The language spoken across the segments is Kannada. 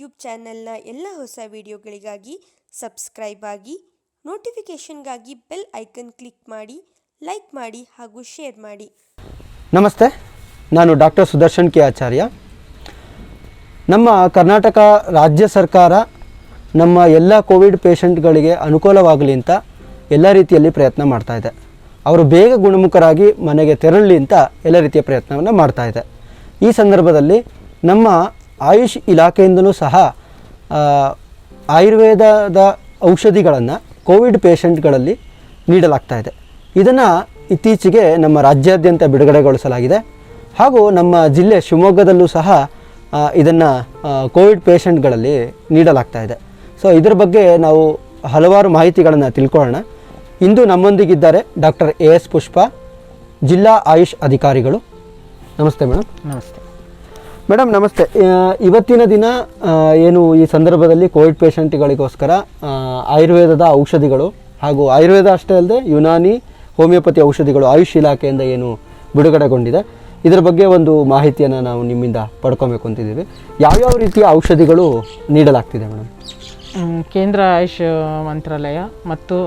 ಯೂಟ್ಯೂಬ್ ಚಾನೆಲ್ನ ಎಲ್ಲ ಹೊಸ ವಿಡಿಯೋಗಳಿಗಾಗಿ ಸಬ್ಸ್ಕ್ರೈಬ್ ಆಗಿ, ನೋಟಿಫಿಕೇಷನ್ಗಾಗಿ ಬೆಲ್ ಐಕನ್ ಕ್ಲಿಕ್ ಮಾಡಿ, ಲೈಕ್ ಮಾಡಿ ಹಾಗೂ ಶೇರ್ ಮಾಡಿ. ನಮಸ್ತೆ, ನಾನು ಡಾಕ್ಟರ್ ಸುದರ್ಶನ್ ಕೆ ಆಚಾರ್ಯ. ನಮ್ಮ ಕರ್ನಾಟಕ ರಾಜ್ಯ ಸರ್ಕಾರ ನಮ್ಮ ಎಲ್ಲ ಕೋವಿಡ್ ಪೇಷಂಟ್ಗಳಿಗೆ ಅನುಕೂಲವಾಗಲಿ ಅಂತ ಎಲ್ಲ ರೀತಿಯಲ್ಲಿ ಪ್ರಯತ್ನ ಮಾಡ್ತಾ ಇದೆ. ಅವರು ಬೇಗ ಗುಣಮುಖರಾಗಿ ಮನೆಗೆ ತೆರಳಲಿ ಅಂತ ಎಲ್ಲ ರೀತಿಯ ಪ್ರಯತ್ನವನ್ನು ಮಾಡ್ತಾ ಇದೆ. ಈ ಸಂದರ್ಭದಲ್ಲಿ ನಮ್ಮ ಆಯುಷ್ ಇಲಾಖೆಯಿಂದಲೂ ಸಹ ಆಯುರ್ವೇದದ ಔಷಧಿಗಳನ್ನು ಕೋವಿಡ್ ಪೇಷಂಟ್ಗಳಲ್ಲಿ ನೀಡಲಾಗ್ತಾ ಇದೆ. ಇದನ್ನು ಇತ್ತೀಚೆಗೆ ನಮ್ಮ ರಾಜ್ಯಾದ್ಯಂತ ಬಿಡುಗಡೆಗೊಳಿಸಲಾಗಿದೆ. ಹಾಗೂ ನಮ್ಮ ಜಿಲ್ಲೆ ಶಿವಮೊಗ್ಗದಲ್ಲೂ ಸಹ ಇದನ್ನು ಕೋವಿಡ್ ಪೇಷಂಟ್ಗಳಲ್ಲಿ ನೀಡಲಾಗ್ತಾ ಇದೆ. ಸೊ, ಇದರ ಬಗ್ಗೆ ನಾವು ಹಲವಾರು ಮಾಹಿತಿಗಳನ್ನು ತಿಳ್ಕೊಳ್ಳೋಣ. ಇಂದು ನಮ್ಮೊಂದಿಗಿದ್ದಾರೆ ಡಾಕ್ಟರ್ ಎ ಎಸ್ ಪುಷ್ಪ, ಜಿಲ್ಲಾ ಆಯುಷ್ ಅಧಿಕಾರಿಗಳು. ನಮಸ್ತೆ ಮೇಡಮ್. ನಮಸ್ತೆ. ಮೇಡಮ್, ನಮಸ್ತೆ. ಇವತ್ತಿನ ದಿನ ಏನು ಈ ಸಂದರ್ಭದಲ್ಲಿ ಕೋವಿಡ್ ಪೇಷಂಟ್ಗಳಿಗೋಸ್ಕರ ಆಯುರ್ವೇದದ ಔಷಧಿಗಳು ಹಾಗೂ ಆಯುರ್ವೇದ ಅಷ್ಟೇ ಅಲ್ಲದೆ ಯುನಾನಿ ಹೋಮಿಯೋಪತಿ ಔಷಧಿಗಳು ಆಯುಷ್ ಇಲಾಖೆಯಿಂದ ಏನು ಬಿಡುಗಡೆಗೊಂಡಿದೆ. ಇದರ ಬಗ್ಗೆ ಒಂದು ಮಾಹಿತಿಯನ್ನು ನಾವು ನಿಮ್ಮಿಂದ ಪಡ್ಕೊಬೇಕು ಅಂತಿದ್ದೀವಿ. ಯಾವ್ಯಾವ ರೀತಿಯ ಔಷಧಿಗಳು ನೀಡಲಾಗ್ತಿದೆ ಮೇಡಮ್? ಕೇಂದ್ರ ಆಯುಷ್ ಮಂತ್ರಾಲಯ ಮತ್ತು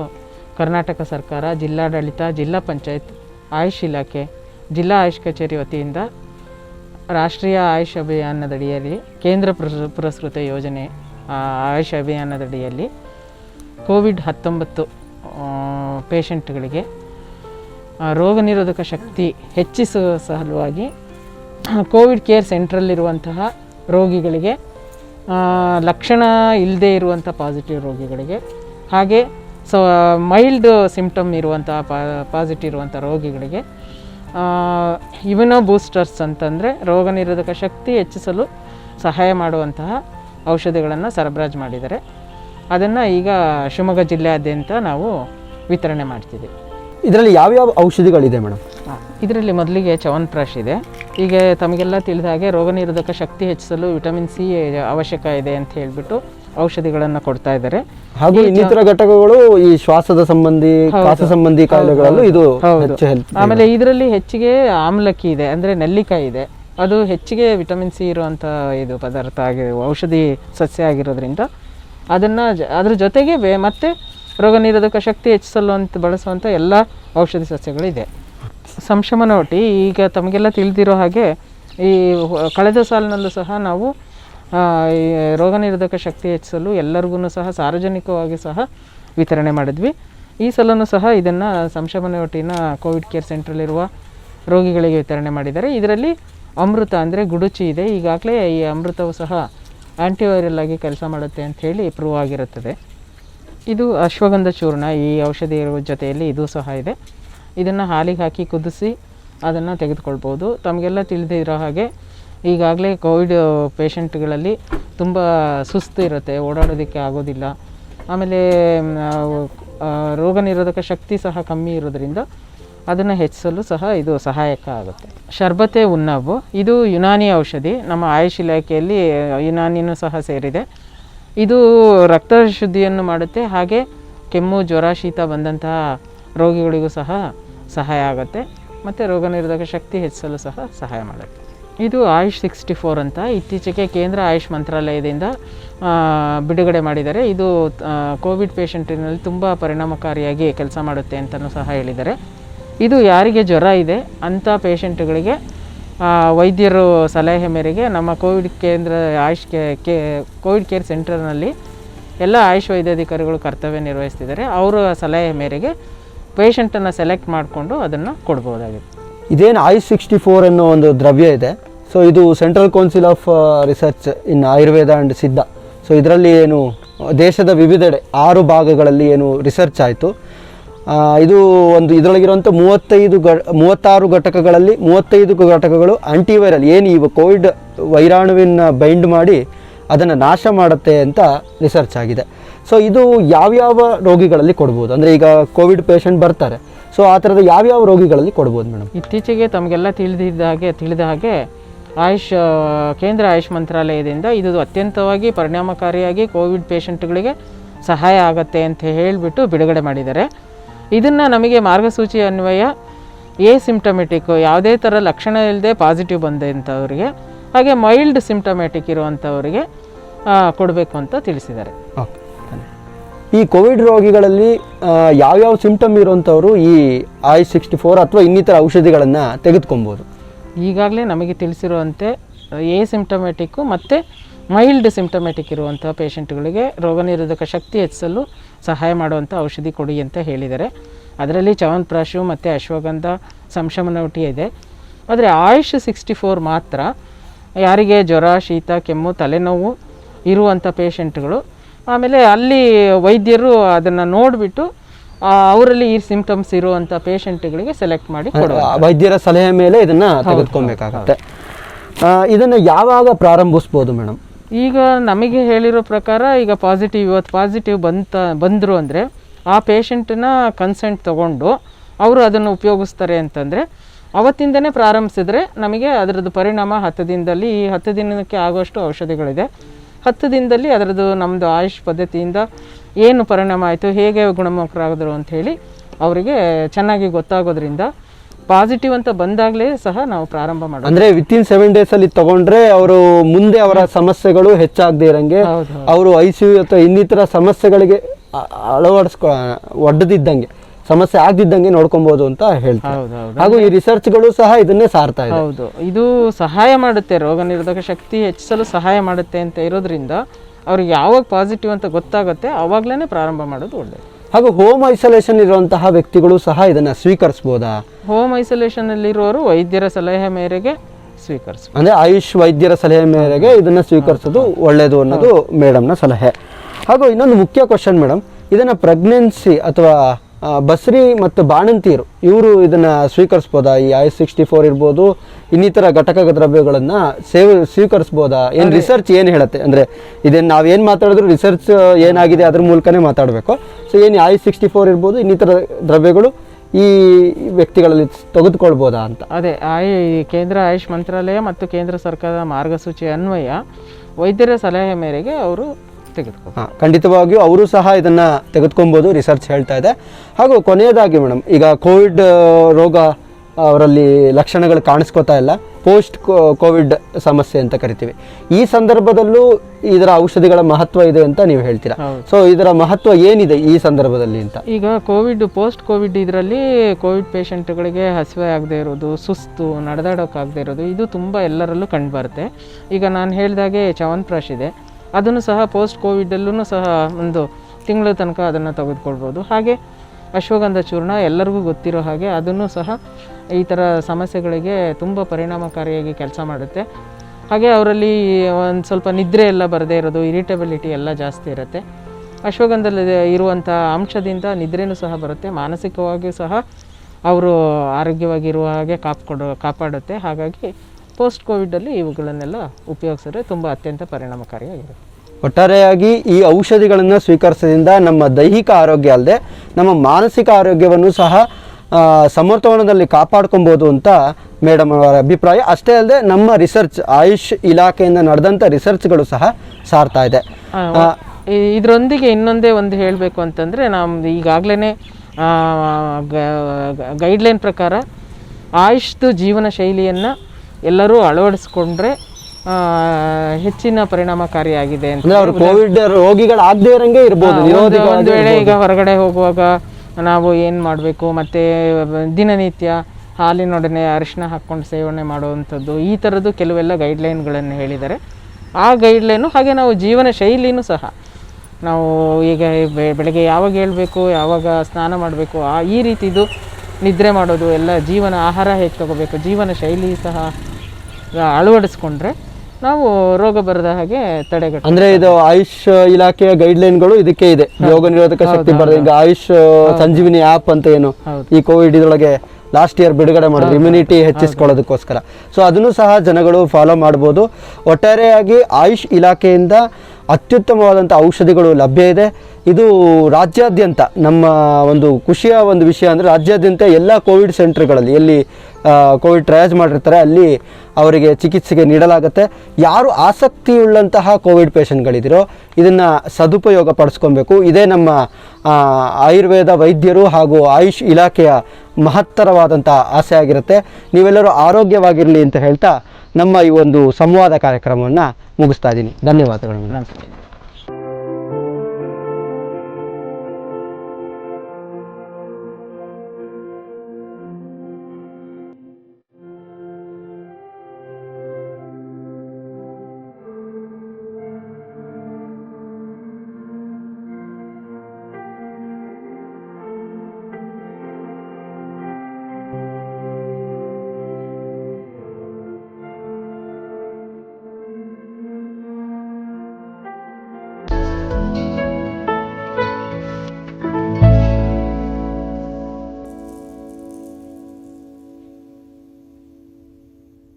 ಕರ್ನಾಟಕ ಸರ್ಕಾರ, ಜಿಲ್ಲಾಡಳಿತ, ಜಿಲ್ಲಾ ಪಂಚಾಯತ್, ಆಯುಷ್ ಇಲಾಖೆ, ಜಿಲ್ಲಾ ಆಯುಷ್ ಕಚೇರಿ ವತಿಯಿಂದ ರಾಷ್ಟ್ರೀಯ ಆಯುಷ್ ಅಭಿಯಾನದಡಿಯಲ್ಲಿ ಕೇಂದ್ರ ಪುರಸ್- ಪುರಸ್ಕೃತ ಯೋಜನೆ ಆಯುಷ್ ಅಭಿಯಾನದಡಿಯಲ್ಲಿ ಕೋವಿಡ್ ಹತ್ತೊಂಬತ್ತು ಪೇಷಂಟ್ಗಳಿಗೆ ರೋಗ ನಿರೋಧಕ ಶಕ್ತಿ ಹೆಚ್ಚಿಸುವ ಸಲುವಾಗಿ ಕೋವಿಡ್ ಕೇರ್ ಸೆಂಟ್ರಲ್ಲಿರುವಂತಹ ರೋಗಿಗಳಿಗೆ ಲಕ್ಷಣ ಇಲ್ಲದೇ ಇರುವಂಥ ಪಾಸಿಟಿವ್ ರೋಗಿಗಳಿಗೆ, ಹಾಗೆ ಸೊ, ಮೈಲ್ಡ್ ಸಿಂಪ್ಟಮ್ ಇರುವಂಥ ಪಾಸಿಟಿವ್ ಇರುವಂಥ ರೋಗಿಗಳಿಗೆ ಇಮ್ಯುನೋ ಬೂಸ್ಟರ್ಸ್ ಅಂತಂದರೆ ರೋಗ ನಿರೋಧಕ ಶಕ್ತಿ ಹೆಚ್ಚಿಸಲು ಸಹಾಯ ಮಾಡುವಂತಹ ಔಷಧಿಗಳನ್ನು ಸರಬರಾಜು ಮಾಡಿದ್ದಾರೆ. ಅದನ್ನು ಈಗ ಶಿವಮೊಗ್ಗ ಜಿಲ್ಲೆಯಾದ್ಯಂತ ನಾವು ವಿತರಣೆ ಮಾಡ್ತಿದ್ದೀವಿ ಇದರಲ್ಲಿ ಯಾವ್ಯಾವ ಔಷಧಿಗಳಿದೆ ಮೇಡಮ್? ಇದರಲ್ಲಿ ಮೊದಲಿಗೆ ಚವನ್ಪ್ರಾಶ್ ಇದೆ. ಈಗ ತಮಗೆಲ್ಲ ತಿಳಿದ ಹಾಗೆ ರೋಗ ನಿರೋಧಕ ಶಕ್ತಿ ಹೆಚ್ಚಿಸಲು ವಿಟಮಿನ್ ಸಿ ಅವಶ್ಯಕ ಇದೆ ಅಂತ ಹೇಳಿಬಿಟ್ಟು ಔಷಧಿಗಳನ್ನು ಕೊಡ್ತಾ ಇದ್ದಾರೆ. ಹಾಗೂ ಇನ್ನಿತರ ಘಟಕಗಳು ಈ ಶ್ವಾಸದ ಸಂಬಂಧಿ ಶ್ವಾಸ ಸಂಬಂಧಿ ಕಾಯಿಲೆಗಳಲ್ಲೂ ಇದು ಹೆಚ್ಚು ಹೆಲ್ಪ್ ಆಮೇಲೆ ಇದರಲ್ಲಿ ಹೆಚ್ಚಿಗೆ ಆಮ್ಲಕ್ಕಿ ಇದೆ ಅಂದರೆ ನೆಲ್ಲಿಕಾಯಿ ಇದೆ. ಅದು ಹೆಚ್ಚಿಗೆ ವಿಟಮಿನ್ ಸಿ ಇರುವಂಥ ಇದು ಪದಾರ್ಥ ಆಗಿ ಔಷಧಿ ಸಸ್ಯ ಆಗಿರೋದ್ರಿಂದ ಅದನ್ನು ಅದ್ರ ಜೊತೆಗೆ ಬೇ ಮತ್ತೆ ರೋಗ ನಿರೋಧಕ ಶಕ್ತಿ ಹೆಚ್ಚಿಸಲು ಅಂತ ಬಳಸುವಂಥ ಎಲ್ಲ ಔಷಧಿ ಸಸ್ಯಗಳಿದೆ. ಸಂಶಮನ ಒಟ್ಟಿ ಈಗ ತಮಗೆಲ್ಲ ತಿಳಿದಿರೋ ಹಾಗೆ ಈ ಕಳೆದ ಸಾಲಿನಲ್ಲೂ ಸಹ ನಾವು ಆ, ಈ ರೋಗ ನಿರೋಧಕ ಶಕ್ತಿ ಹೆಚ್ಚಿಸಲು ಎಲ್ಲರಿಗೂ ಸಹ ಸಾರ್ವಜನಿಕವಾಗಿ ಸಹ ವಿತರಣೆ ಮಾಡಿದ್ವಿ. ಈ ಸಲನೂ ಸಹ ಇದನ್ನು ಸಂಶಮನೆ ಒಟ್ಟಿನ ಕೋವಿಡ್ ಕೇರ್ ಸೆಂಟ್ರಲ್ಲಿರುವ ರೋಗಿಗಳಿಗೆ ವಿತರಣೆ ಮಾಡಿದ್ದಾರೆ. ಇದರಲ್ಲಿ ಅಮೃತ ಅಂದರೆ ಗುಡುಚಿ ಇದೆ. ಈಗಾಗಲೇ ಈ ಅಮೃತವು ಸಹ ಆ್ಯಂಟಿವೈರಲ್ ಆಗಿ ಕೆಲಸ ಮಾಡುತ್ತೆ ಅಂತ ಹೇಳಿ ಪ್ರೂವ್ ಆಗಿರುತ್ತದೆ. ಇದು ಅಶ್ವಗಂಧ ಚೂರ್ಣ ಈ ಔಷಧಿ ಜೊತೆಯಲ್ಲಿ ಇದು ಸಹ ಇದೆ. ಇದನ್ನು ಹಾಲಿಗೆ ಹಾಕಿ ಕುದಿಸಿ ಅದನ್ನು ತೆಗೆದುಕೊಳ್ಬೋದು. ತಮಗೆಲ್ಲ ತಿಳಿದಿರೋ ಹಾಗೆ ಈಗಾಗಲೇ ಕೋವಿಡ್ ಪೇಷಂಟ್ಗಳಲ್ಲಿ ತುಂಬ ಸುಸ್ತು ಇರುತ್ತೆ, ಓಡಾಡೋದಕ್ಕೆ ಆಗೋದಿಲ್ಲ. ಆಮೇಲೆ ರೋಗ ನಿರೋಧಕ ಶಕ್ತಿ ಸಹ ಕಮ್ಮಿ ಇರೋದ್ರಿಂದ ಅದನ್ನು ಹೆಚ್ಚಿಸಲು ಸಹ ಇದು ಸಹಾಯಕ ಆಗುತ್ತೆ. ಶರ್ಬತೆ ಉನ್ನವು ಇದು ಯುನಾನಿ ಔಷಧಿ, ನಮ್ಮ ಆಯುಷ್ ಇಲಾಖೆಯಲ್ಲಿ ಯುನಾನಿನೂ ಸಹ ಸೇರಿದೆ. ಇದು ರಕ್ತ ಶುದ್ಧಿಯನ್ನು ಮಾಡುತ್ತೆ, ಹಾಗೆ ಕೆಮ್ಮು, ಜ್ವರ, ಶೀತ ಬಂದಂತಹ ರೋಗಿಗಳಿಗೂ ಸಹ ಸಹಾಯ ಆಗುತ್ತೆ, ಮತ್ತು ರೋಗ ನಿರೋಧಕ ಶಕ್ತಿ ಹೆಚ್ಚಿಸಲು ಸಹ ಸಹಾಯ ಮಾಡುತ್ತೆ. ಇದು ಆಯುಷ್ ಸಿಕ್ಸ್ಟಿ ಫೋರ್ ಅಂತ. ಇತ್ತೀಚೆಗೆ ಕೇಂದ್ರ ಆಯುಷ್ ಮಂತ್ರಾಲಯದಿಂದ ಬಿಡುಗಡೆ ಮಾಡಿದ್ದಾರೆ. ಇದು ಕೋವಿಡ್ ಪೇಷಂಟಿನಲ್ಲಿ ತುಂಬ ಪರಿಣಾಮಕಾರಿಯಾಗಿ ಕೆಲಸ ಮಾಡುತ್ತೆ ಅಂತಲೂ ಸಹ ಹೇಳಿದ್ದಾರೆ. ಇದು ಯಾರಿಗೆ ಜ್ವರ ಇದೆ ಅಂಥ ಪೇಷಂಟ್ಗಳಿಗೆ ವೈದ್ಯರು ಸಲಹೆ ಮೇರೆಗೆ ನಮ್ಮ ಕೋವಿಡ್ ಕೇಂದ್ರ ಆಯುಷ್ ಕೇ ಕೋವಿಡ್ ಕೇರ್ ಸೆಂಟರ್ನಲ್ಲಿ ಎಲ್ಲ ಆಯುಷ್ ವೈದ್ಯಾಧಿಕಾರಿಗಳು ಕರ್ತವ್ಯ ನಿರ್ವಹಿಸ್ತಿದ್ದಾರೆ. ಅವರ ಸಲಹೆ ಮೇರೆಗೆ ಪೇಷಂಟನ್ನು ಸೆಲೆಕ್ಟ್ ಮಾಡಿಕೊಂಡು ಅದನ್ನು ಕೊಡ್ಬೋದಾಗಿದೆ ಇದೇನು ಐ ಸಿಕ್ಸ್ಟಿ ಫೋರ್ ಅನ್ನೋ ಒಂದು ದ್ರವ್ಯ ಇದೆ. ಸೊ ಇದು central council of research in Ayurveda and Siddha so ಇದರಲ್ಲಿ ಏನು, ದೇಶದ ವಿವಿಧೆಡೆ ಆರು ಭಾಗಗಳಲ್ಲಿ ಏನು ರಿಸರ್ಚ್ ಆಯಿತು. ಇದು ಒಂದು ಇದರೊಳಗಿರುವಂಥ ಮೂವತ್ತೈದು ಗ ಮೂವತ್ತಾರು ಘಟಕಗಳಲ್ಲಿ, ಮೂವತ್ತೈದು ಘಟಕಗಳು ಆಂಟಿವೈರಲ್ ಏನು ಇವ ಕೋವಿಡ್ ವೈರಾಣುವಿನ ಬೈಂಡ್ ಮಾಡಿ ಅದನ್ನು ನಾಶ ಮಾಡುತ್ತೆ ಅಂತ ರಿಸರ್ಚ್ ಆಗಿದೆ. ಸೊ ಇದು ಯಾವ್ಯಾವ ರೋಗಿಗಳಲ್ಲಿ ಕೊಡ್ಬೋದು? ಅಂದರೆ ಈಗ ಕೋವಿಡ್ ಪೇಷಂಟ್ ಬರ್ತಾರೆ. ಸೊ ಆ ಥರದ ಯಾವ್ಯಾವ ರೋಗಿಗಳಲ್ಲಿ ಕೊಡ್ಬೋದು ಮೇಡಮ್? ಇತ್ತೀಚೆಗೆ ತಮಗೆಲ್ಲ ತಿಳಿದಿದ್ದ ಹಾಗೆ ತಿಳಿದ ಹಾಗೆ ಆಯುಷ್ ಕೇಂದ್ರ ಆಯುಷ್ ಮಂತ್ರಾಲಯದಿಂದ ಇದು ಅತ್ಯಂತವಾಗಿ ಪರಿಣಾಮಕಾರಿಯಾಗಿ ಕೋವಿಡ್ ಪೇಷಂಟ್ಗಳಿಗೆ ಸಹಾಯ ಆಗುತ್ತೆ ಅಂತ ಹೇಳಿಬಿಟ್ಟು ಬಿಡುಗಡೆ ಮಾಡಿದ್ದಾರೆ. ಇದನ್ನು ನಮಗೆ ಮಾರ್ಗಸೂಚಿ ಅನ್ವಯ ಎ ಸಿಂಪ್ಟಮೆಟಿಕ್ ಯಾವುದೇ ಥರ ಲಕ್ಷಣ ಇಲ್ಲದೆ ಪಾಸಿಟಿವ್ ಬಂದಂಥವ್ರಿಗೆ ಹಾಗೆ ಮೈಲ್ಡ್ ಸಿಮ್ಟಮೆಟಿಕ್ ಇರುವಂಥವ್ರಿಗೆ ಕೊಡಬೇಕು ಅಂತ ತಿಳಿಸಿದ್ದಾರೆ. ಓಕೆ ಈ ಕೋವಿಡ್ ರೋಗಿಗಳಲ್ಲಿ ಯಾವ್ಯಾವ ಸಿಂಪ್ಟಮ್ ಇರುವಂಥವರು ಈ ಐ ಸಿಕ್ಸ್ಟಿ ಫೋರ್ ಅಥವಾ ಇನ್ನಿತರ ಔಷಧಿಗಳನ್ನು ತೆಗೆದುಕೊಬೋದು ಈಗಾಗಲೇ ನಮಗೆ ತಿಳಿಸಿರುವಂತೆ, ಎ ಸಿಂಪ್ಟಮ್ಯಾಟಿಕ್ಕು ಮತ್ತು ಮೈಲ್ಡ್ ಸಿಂಪ್ಟಮ್ಯಾಟಿಕ್ ಇರುವಂಥ ಪೇಷಂಟ್ಗಳಿಗೆ ರೋಗನಿರೋಧಕ ಶಕ್ತಿ ಹೆಚ್ಚಿಸಲು ಸಹಾಯ ಮಾಡುವಂಥ ಔಷಧಿ ಕೊಡಿ ಅಂತ ಹೇಳಿದ್ದಾರೆ. ಅದರಲ್ಲಿ ಚವನ್ಪ್ರಾಶು ಮತ್ತು ಅಶ್ವಗಂಧ ಸಂಶಮನವಟಿ ಇದೆ. ಆದರೆ ಆಯುಷ್ ಸಿಕ್ಸ್ಟಿ ಫೋರ್ ಮಾತ್ರ ಯಾರಿಗೆ ಜ್ವರ, ಶೀತ, ಕೆಮ್ಮು, ತಲೆನೋವು ಇರುವಂಥ ಪೇಷಂಟ್ಗಳು ಆಮೇಲೆ ಅಲ್ಲಿ ವೈದ್ಯರು ಅದನ್ನು ನೋಡಿಬಿಟ್ಟು ಅವರಲ್ಲಿ ಈ ಸಿಂಪ್ಟಮ್ಸ್ ಇರುವಂಥ ಪೇಷಂಟ್ಗಳಿಗೆ ಸೆಲೆಕ್ಟ್ ಮಾಡಿ ಕೊಡುವ ವೈದ್ಯರ ಸಲಹೆ ಮೇಲೆ ಇದನ್ನು ತೆಗೆದುಕೊಬೇಕಾಗತ್ತೆ. ಇದನ್ನು ಯಾವಾಗ ಪ್ರಾರಂಭಿಸ್ಬೋದು ಮೇಡಮ್ ಈಗ ನಮಗೆ ಹೇಳಿರೋ ಪ್ರಕಾರ ಈಗ ಪಾಸಿಟಿವ್ ಇವತ್ತು ಪಾಸಿಟಿವ್ ಬಂತ ಬಂದರು ಅಂದರೆ ಆ ಪೇಷಂಟನ್ನ ಕನ್ಸೆಂಟ್ ತಗೊಂಡು ಅವರು ಅದನ್ನು ಉಪಯೋಗಿಸ್ತಾರೆ ಅಂತಂದರೆ ಅವತ್ತಿಂದನೇ ಪ್ರಾರಂಭಿಸಿದ್ರೆ ನಮಗೆ ಅದರದ್ದು ಪರಿಣಾಮ ಹತ್ತು ದಿನದಲ್ಲಿ ಈ ಹತ್ತು ದಿನಕ್ಕೆ ಆಗುವಷ್ಟು ಔಷಧಿಗಳಿದೆ. ಹತ್ತು ದಿನದಲ್ಲಿ ಅದರದ್ದು ನಮ್ಮದು ಆಯುಷ್ ಪದ್ಧತಿಯಿಂದ ಏನು ಪರಿಣಾಮ ಆಯಿತು ಹೇಗೆ ಗುಣಮುಖರಾದರು ಅಂತ ಹೇಳಿ ಅವರಿಗೆ ಚೆನ್ನಾಗಿ ಗೊತ್ತಾಗೋದ್ರಿಂದ ಪಾಸಿಟಿವ್ ಅಂತ ಬಂದಾಗಲೇ ಸಹ ನಾವು ಪ್ರಾರಂಭ ಮಾಡೋದು. ಅಂದ್ರೆ ಇನ್ ಸೆವೆನ್ ಡೇಸ್ ಅಲ್ಲಿ ತಗೊಂಡ್ರೆ ಅವರು ಮುಂದೆ ಅವರ ಸಮಸ್ಯೆಗಳು ಹೆಚ್ಚಾಗದೇ ಇರಂಗೆ ಅವರು ಐ ಸಿ ಯು ಅಥವಾ ಇನ್ನಿತರ ಸಮಸ್ಯೆಗಳಿಗೆ ಅಳವಡಿಸ್ಕೊ ಒಡ್ಡದಿದ್ದಂಗೆ ಸಮಸ್ಯೆ ಆಗದಿದ್ದಂಗೆ ನೋಡ್ಕೊಬಹುದು ಅಂತ ಹೇಳ್ತಾರೆ. ಹಾಗೂ ಈ ರಿಸರ್ಚ್ಗಳು ಸಹ ಇದನ್ನೇ ಸಾರ್ತಾ ಇದೆ. ಹೌದು. ಇದು ಸಹಾಯ ಮಾಡುತ್ತೆ ರೋಗ ನಿರೋಧಕ ಶಕ್ತಿ ಹೆಚ್ಚಿಸಲು ಸಹಾಯ ಮಾಡುತ್ತೆ ಅಂತ ಇರೋದ್ರಿಂದ ಅವ್ರಿಗೆ ಯಾವಾಗ ಪಾಸಿಟಿವ್ ಅಂತ ಗೊತ್ತಾಗುತ್ತೆ ಆವಾಗಲೇ ಪ್ರಾರಂಭ ಮಾಡೋದು ಒಳ್ಳೆಯದು ಹಾಗೂ ಹೋಮ್ ಐಸೋಲೇಷನ್ ಇರುವಂತಹ ವ್ಯಕ್ತಿಗಳು ಸಹ ಇದನ್ನ ಸ್ವೀಕರಿಸಬಹುದಾ ಹೋಮ್ ಐಸೋಲೇಷನ್ ಅಲ್ಲಿ ಇರುವವರು ವೈದ್ಯರ ಸಲಹೆ ಮೇರೆಗೆ ಸ್ವೀಕರಿಸ ಅಂದ್ರೆ ಆಯುಷ್ ವೈದ್ಯರ ಸಲಹೆ ಮೇರೆಗೆ ಇದನ್ನ ಸ್ವೀಕರಿಸೋದು ಒಳ್ಳೆಯದು ಅನ್ನೋದು ಮೇಡಮ್ನ ಸಲಹೆ. ಹಾಗೂ ಇನ್ನೊಂದು ಮುಖ್ಯ ಕ್ವಶನ್ ಮೇಡಮ್. ಇದನ್ನ ಪ್ರೆಗ್ನೆನ್ಸಿ ಅಥವಾ ಬಸ್ರಿ ಮತ್ತು ಬಾಣಂತಿಯರು ಇವರು ಇದನ್ನು ಸ್ವೀಕರಿಸ್ಬೋದಾ? ಈ ಐ ಸಿಕ್ಸ್ಟಿ ಫೋರ್ ಇರ್ಬೋದು ಇನ್ನಿತರ ಘಟಕ ದ್ರವ್ಯಗಳನ್ನು ಸೇವ್ ಸ್ವೀಕರಿಸ್ಬೋದಾ? ಏನು ರಿಸರ್ಚ್ ಏನು ಹೇಳುತ್ತೆ? ಅಂದ್ರೆ ನಾವು ನಾವೇನು ಮಾತಾಡಿದ್ರು ರಿಸರ್ಚ್ ಏನಾಗಿದೆ ಅದ್ರ ಮೂಲಕನೇ ಮಾತಾಡಬೇಕು. ಸೊ ಏನು ಐ ಸಿಕ್ಸ್ಟಿ ಫೋರ್ ಇರ್ಬೋದು ಇನ್ನಿತರ ದ್ರವ್ಯಗಳು ಈ ವ್ಯಕ್ತಿಗಳಲ್ಲಿ ತೆಗೆದುಕೊಳ್ಬೋದಾ ಅಂತ. ಅದೇ ಆಯ್ ಕೇಂದ್ರ ಆಯುಷ್ ಮಂತ್ರಾಲಯ ಮತ್ತು ಕೇಂದ್ರ ಸರ್ಕಾರದ ಮಾರ್ಗಸೂಚಿ ಅನ್ವಯ ವೈದ್ಯರ ಸಲಹೆ ಮೇರೆಗೆ ಅವರು ತೆಗೆದುಕೋ ಹಾಂ ಖಂಡಿತವಾಗಿಯೂ ಅವರು ಸಹ ಇದನ್ನು ತೆಗೆದುಕೊಬೋದು ರಿಸರ್ಚ್ ಹೇಳ್ತಾ ಇದೆ. ಹಾಗೂ ಕೊನೆಯದಾಗಿ ಮೇಡಮ್ ಈಗ ಕೋವಿಡ್ ರೋಗ ಅವರಲ್ಲಿ ಲಕ್ಷಣಗಳು ಕಾಣಿಸ್ಕೋತಾ ಇಲ್ಲ. ಪೋಸ್ಟ್ ಕೋವಿಡ್ ಸಮಸ್ಯೆ ಅಂತ ಕರಿತೀವಿ. ಈ ಸಂದರ್ಭದಲ್ಲೂ ಇದರ ಔಷಧಿಗಳ ಮಹತ್ವ ಇದೆ ಅಂತ ನೀವು ಹೇಳ್ತೀರಾ. ಸೊ ಇದರ ಮಹತ್ವ ಏನಿದೆ ಈ ಸಂದರ್ಭದಲ್ಲಿ ಅಂತ? ಈಗ ಕೋವಿಡ್ ಪೋಸ್ಟ್ ಕೋವಿಡ್ ಇದರಲ್ಲಿ ಕೋವಿಡ್ ಪೇಷಂಟ್ಗಳಿಗೆ ಹಸಿವೆ ಆಗದೆ ಇರೋದು ಸುಸ್ತು ನಡೆದಾಡೋಕ್ಕಾಗದೇ ಇರೋದು ಇದು ತುಂಬ ಎಲ್ಲರಲ್ಲೂ ಕಂಡುಬರುತ್ತೆ ಈಗ ನಾನು ಹೇಳಿದಾಗೆ ಚ್ಯವನ್ಪ್ರಾಶ್ ಇದೆ. ಅದನ್ನು ಸಹ ಪೋಸ್ಟ್ ಕೋವಿಡಲ್ಲೂ ಸಹ ಒಂದು ತಿಂಗಳ ತನಕ ಅದನ್ನು ತೆಗೆದುಕೊಳ್ಬೋದು. ಹಾಗೆ ಅಶ್ವಗಂಧ ಚೂರ್ಣ ಎಲ್ಲರಿಗೂ ಗೊತ್ತಿರೋ ಹಾಗೆ ಅದನ್ನು ಸಹ ಈ ಥರ ಸಮಸ್ಯೆಗಳಿಗೆ ತುಂಬ ಪರಿಣಾಮಕಾರಿಯಾಗಿ ಕೆಲಸ ಮಾಡುತ್ತೆ. ಹಾಗೆ ಅವರಲ್ಲಿ ಒಂದು ಸ್ವಲ್ಪ ನಿದ್ರೆ ಎಲ್ಲ ಬರದೇ ಇರೋದು ಇರಿಟಬಿಲಿಟಿ ಎಲ್ಲ ಜಾಸ್ತಿ ಇರುತ್ತೆ. ಅಶ್ವಗಂಧದಲ್ಲಿ ಇರುವಂಥ ಅಂಶದಿಂದ ನಿದ್ರೆನೂ ಸಹ ಬರುತ್ತೆ. ಮಾನಸಿಕವಾಗಿಯೂ ಸಹ ಅವರು ಆರೋಗ್ಯವಾಗಿರುವ ಹಾಗೆ ಕಾಪಾಡೋ ಕಾಪಾಡುತ್ತೆ. ಹಾಗಾಗಿ ಪೋಸ್ಟ್ ಕೋವಿಡಲ್ಲಿ ಇವುಗಳನ್ನೆಲ್ಲ ಉಪಯೋಗಿಸಿದ್ರೆ ತುಂಬ ಅತ್ಯಂತ ಪರಿಣಾಮಕಾರಿಯಾಗಿದೆ. ಒಟ್ಟಾರೆಯಾಗಿ ಈ ಔಷಧಿಗಳನ್ನು ಸ್ವೀಕರಿಸೋದ್ರಿಂದ ನಮ್ಮ ದೈಹಿಕ ಆರೋಗ್ಯ ಅಲ್ಲದೆ ನಮ್ಮ ಮಾನಸಿಕ ಆರೋಗ್ಯವನ್ನು ಸಹ ಸಮರ್ಥವನದಲ್ಲಿ ಕಾಪಾಡ್ಕೊಬೋದು ಅಂತ ಮೇಡಮ್ ಅವರ ಅಭಿಪ್ರಾಯ. ಅಷ್ಟೇ ಅಲ್ಲದೆ ನಮ್ಮ ರಿಸರ್ಚ್ ಆಯುಷ್ ಇಲಾಖೆಯಿಂದ ನಡೆದಂಥ ರಿಸರ್ಚ್ಗಳು ಸಹ ಸಾರ್ತಾ ಇದೆ. ಇದರೊಂದಿಗೆ ಇನ್ನೊಂದೇ ಒಂದು ಹೇಳಬೇಕು ಅಂತಂದರೆ ನಮ್ದು ಈಗಾಗಲೇ ಗೈಡ್ಲೈನ್ ಪ್ರಕಾರ ಆಯುಷ್ದು ಜೀವನ ಶೈಲಿಯನ್ನು ಎಲ್ಲರೂ ಅಳವಡಿಸ್ಕೊಂಡ್ರೆ ಹೆಚ್ಚಿನ ಪರಿಣಾಮಕಾರಿಯಾಗಿದೆ ಅಂತ ಅಂದ್ರೆ ಅವರು ಕೋವಿಡ್ ರೋಗಿಗಳಾಗದೇ ಇರಂಗೆ ಇರ್ಬೋದು ಒಂದು ನಿರೋಧಕವಾಗಿ ವೇಳೆ ಈಗ ಹೊರಗಡೆ ಹೋಗುವಾಗ ನಾವು ಏನು ಮಾಡಬೇಕು ಮತ್ತು ದಿನನಿತ್ಯ ಹಾಲಿನೊಡನೆ ಅರಿಶಿನ ಹಾಕ್ಕೊಂಡು ಸೇವನೆ ಮಾಡುವಂಥದ್ದು ಈ ಥರದ್ದು ಕೆಲವೆಲ್ಲ ಗೈಡ್ಲೈನ್ಗಳನ್ನು ಹೇಳಿದ್ದಾರೆ. ಆ ಗೈಡ್ಲೈನು ಹಾಗೆ ನಾವು ಜೀವನ ಶೈಲಿನೂ ಸಹ ನಾವು ಈಗ ಬೆ- ಬೆಳಗ್ಗೆ ಯಾವಾಗ ಹೇಳಬೇಕು ಯಾವಾಗ ಸ್ನಾನ ಮಾಡಬೇಕು ಆ ಈ ರೀತಿದು ನಿದ್ರೆ ಮಾಡೋದು ಎಲ್ಲ ಜೀವನ ಆಹಾರ ಹೇಗೆ ತಗೋಬೇಕು ಜೀವನ ಶೈಲಿ ಸಹ ಅಳವಡಿಸ್ಕೊಂಡ್ರೆ ನಾವು ರೋಗ ಬರದ ಹಾಗೆ ತಡೆಗಟ್ಟ ಅಂದ್ರೆ ಇದು ಆಯುಷ್ ಇಲಾಖೆಯ ಗೈಡ್ ಗೈಡ್ಲೈನ್ಗಳು ಇದಕ್ಕೆ ಇದೆ. ರೋಗ ನಿರೋಧಕ ಶಕ್ತಿ ಬರದ ಈಗ ಆಯುಷ್ ಸಂಜೀವಿನಿ ಆಪ್ ಅಂತ ಏನು ಈ ಕೋವಿಡ್ ಇದರೊಳಗೆ ಲಾಸ್ಟ್ ಇಯರ್ ಬಿಡುಗಡೆ ಮಾಡಿದ್ರು. ಇಮ್ಯುನಿಟಿ ಹೆಚ್ಚಿಸ್ಕೊಳ್ಳೋದಕ್ಕೋಸ್ಕರ. ಸೊ ಅದನ್ನು ಸಹ ಜನಗಳು ಫಾಲೋ ಮಾಡ್ಬೋದು. ಒಟ್ಟಾರೆಯಾಗಿ ಆಯುಷ್ ಇಲಾಖೆಯಿಂದ ಅತ್ಯುತ್ತಮವಾದಂಥ ಔಷಧಿಗಳು ಲಭ್ಯ ಇದೆ. ಇದು ರಾಜ್ಯಾದ್ಯಂತ ನಮ್ಮ ಒಂದು ಖುಷಿಯ ಒಂದು ವಿಷಯ ಅಂದರೆ ರಾಜ್ಯಾದ್ಯಂತ ಎಲ್ಲ ಕೋವಿಡ್ ಸೆಂಟರ್ಗಳಲ್ಲಿ ಎಲ್ಲಿ ಕೋವಿಡ್ ಟ್ರಯಾಜ್ ಮಾಡಿರ್ತಾರೆ, ಅಲ್ಲಿ ಅವರಿಗೆ ಚಿಕಿತ್ಸೆಗೆ ನೀಡಲಾಗುತ್ತೆ. ಯಾರು ಆಸಕ್ತಿಯುಳ್ಳಂತಹ ಕೋವಿಡ್ ಪೇಷಂಟ್ಗಳಿದ್ದೀರೋ ಇದನ್ನು ಸದುಪಯೋಗ ಪಡಿಸ್ಕೊಬೇಕು. ಇದೇ ನಮ್ಮ ಆಯುರ್ವೇದ ವೈದ್ಯರು ಹಾಗೂ ಆಯುಷ್ ಇಲಾಖೆಯ ಮಹತ್ತರವಾದಂಥ ಆಸೆ ಆಗಿರುತ್ತೆ. ನೀವೆಲ್ಲರೂ ಆರೋಗ್ಯವಾಗಿರಲಿ ಅಂತ ಹೇಳ್ತಾ ನಮ್ಮ ಈ ಒಂದು ಸಂವಾದ ಕಾರ್ಯಕ್ರಮವನ್ನು ಮುಗಿಸ್ತಾ ಇದ್ದೀನಿ. ಧನ್ಯವಾದಗಳು.